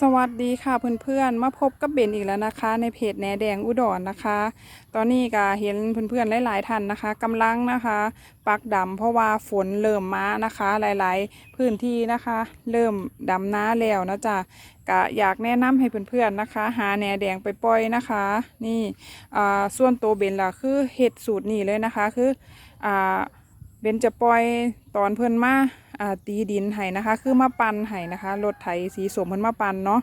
สวัสดีค่ะเพื่อนๆ มาพบกับเบนอีกแล้วนะคะ ในเพจแหนแดงอุดรนะคะ ตอนนี้ก็เห็นเพื่อนๆหลายๆท่านนะคะกำลังนะคะ ปักดำเพราะว่าฝนเริ่มมานะคะ หลายๆ พื้นที่นะคะ เริ่มดำน้าแล้วนะจ๊ะก็อยากแนะนำให้เพื่อนๆนะคะ หาแหนแดงไปปล่อยนะคะ นี่อ่าส่วนตัวเบนล่ะคือเห็ดสูตรนี้เลยนะคะคืออ่าเบนจะปล่อยตอนเพิ่นมา ตีดินให้นะคะ คือมาปั่นให้นะคะรถไถสีสมเพิ่นมาปั่นเนาะ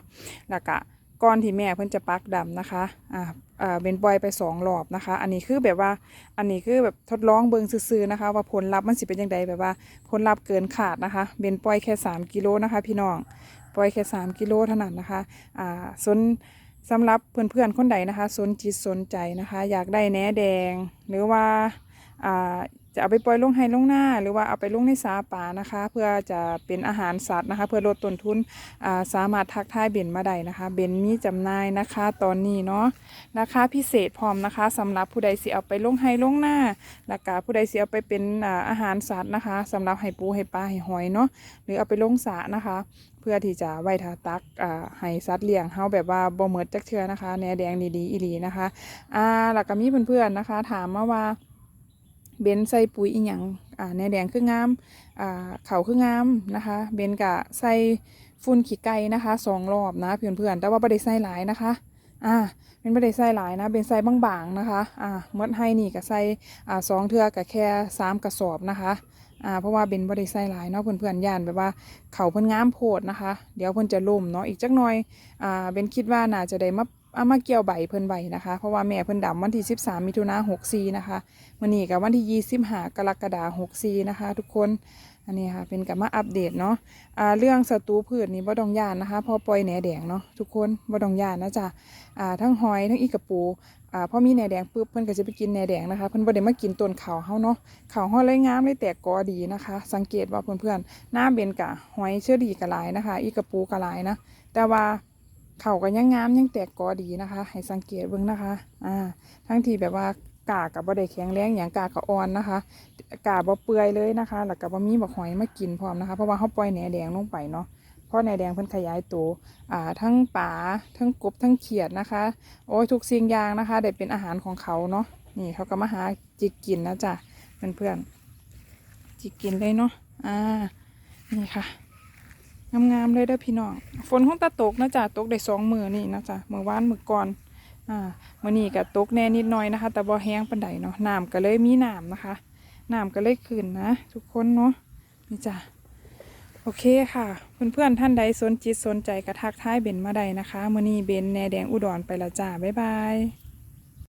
แล้วก็ก่อนที่แม่เพิ่นจะปักดำนะคะอ่าอ่าเบนปล่อยไปสองรอบนะคะ อันนี้คือแบบว่าอันนี้คือแบบทดลองเบิ่งซื่อๆนะคะ ว่าผลลัพธ์มันสิเป็นยังไงแบบว่าผลลัพธ์เกินขาดนะคะเบนปล่อยแค่ 3 กิโลนะคะ พี่น้องปล่อยแค่ 3 กิโลเท่านั้นนะคะอ่าสนสำหรับเพื่อนๆคนใดนะคะ สนจิตสนใจนะคะ อยากได้แหนแดงหรือว่า จะเอาไปปล่อยลงไห้ลงหน้า หรือว่าเอาไปลงในสาป่านะคะ เพื่อจะเป็นอาหารสัตว์นะคะ เพื่อลดต้นทุนาสามารถทักทายเบนมาได้นะคะ เบนมีจำหน่ายนะคะ ตอนนี้เนาะราคาพิเศษพร้อมนะคะสำหรับผู้ใดสิเอาไปลงไห้ลงหน้าแล้วก็ผู้ใดสิเอาไปเป็นอาอาหารสัตว์นะคะสำหรับให้ปูให้ปลาให้หอยเนาะหรือเอาไปลงสะนะคะ เพื่อที่จะไว้ทาตักให้สัตว์เลี้ยงเฮาแบบว่าบ่เหมิดจักเทื่อนะคะแหนแดงดีๆอีหลีนะคะอ่าแล้วก็มีเพื่อนๆนะคะ ถามมาว่า เบนใส่ปุ๋ยอีหยังอ่าในแดงคืองามอ่าเขาคืองามนะคะ เบนกะใส่ฝุ่นขี้ไก่นะคะสองรอบนะเพื่อนๆแต่ว่าไม่ได้ใส่หลายนะคะอ่าเป็นไม่ได้ใส่หลายนะเบนใส่บางๆนะคะอ่าเมื่อให้นี่ก็ใส่อ่าสองเทือกับแค่สามกระสอบนะคะอ่าเพราะว่าเบนไม่ได้ใส่หลายเนาะเพื่อนๆย่านแบบว่าเขาเพิ่นงามโพดนะคะ เดี๋ยวเพิ่นจะล่มเนาะอีกจักหน่อยอ่าเบนคิดว่าน่าจะได้มา เอามาเกี่ยวใบเพิ่นใบนะคะ เพราะว่าแม่เพิ่นดำวันที่ 13 มิถุนา64 นะคะมื่อนี้กับวันที่ยี่สิบห้ากรกฎาหกสี่นะคะ ทุกคน อันนี้ค่ะ เป็นกับมาอัปเดตเนาะอ่าเรื่องศัตรูพืชนี่บ่ต้องย่านนะคะ พอปล่อยแหนแดงเนาะทุกคนบ่ต้องย่านนะจ๊ะอ่าทั้งหอยทั้งอีกระปูอ่าพอมีแหนแดงปุ๊บเพิ่นก็จะไปกินแหนแดงนะคะ เพิ่นบ่ได้มากินต้นเขาวเฮาเนาะเขาวเฮาเลยงามเลยแตกกอดีนะคะ สังเกตว่าเพื่อนๆหน้าเบนกะหอยเชื่อดีกะหลายนะคะ อีกระปูกะหลายนะ แต่ว่า เขาก็ยังงามยังแตกกอดีนะคะ ให้สังเกตเบิ่งนะคะ อ่า ทั้งที่แบบว่ากากับบ่ได้แข็งแรงอย่างกากับอ่อนนะคะ กาบ่เปื่อยเลยนะคะ แล้วก็บ่มีบักหอยมากินพร้อมนะคะ เพราะว่าเขาปล่อยแหนแดงลงไปเนาะเพราะแหนแดงเพิ่นขยายตัวอ่าทั้งป่าทั้งกบทั้งเขียดนะคะ โอ้ยทุกสิ่งอย่างนะคะได้เป็นอาหารของเขาเนาะนี่เขาก็มาหาจิกกินนะจ๊ะเพื่อนๆจิกกินเลยเนาะอ่านี่ค่ะ งามๆเลยเด้อพี่น้อง ฝนคงตะตกนะจ๊ะตกได้สองมือนี่นะจ๊ะมือวานมือก่อนอ่ามื่อนี้ก็ตกแน่นิดหน่อยนะคะ แต่บ่แห้งปานใดเนาะน้ำก็เลยมีน้ำนะคะน้ำก็เลยขึ้นนะ ทุกคนเนาะนี่จ้ะโอเคค่ะ เพื่อนๆท่านใดสนจิตสนใจกระทักท้ายเบนมาใดนะคะมื่อนี้เบนแนแดงอุดรไปละจ้าบ๊ายบาย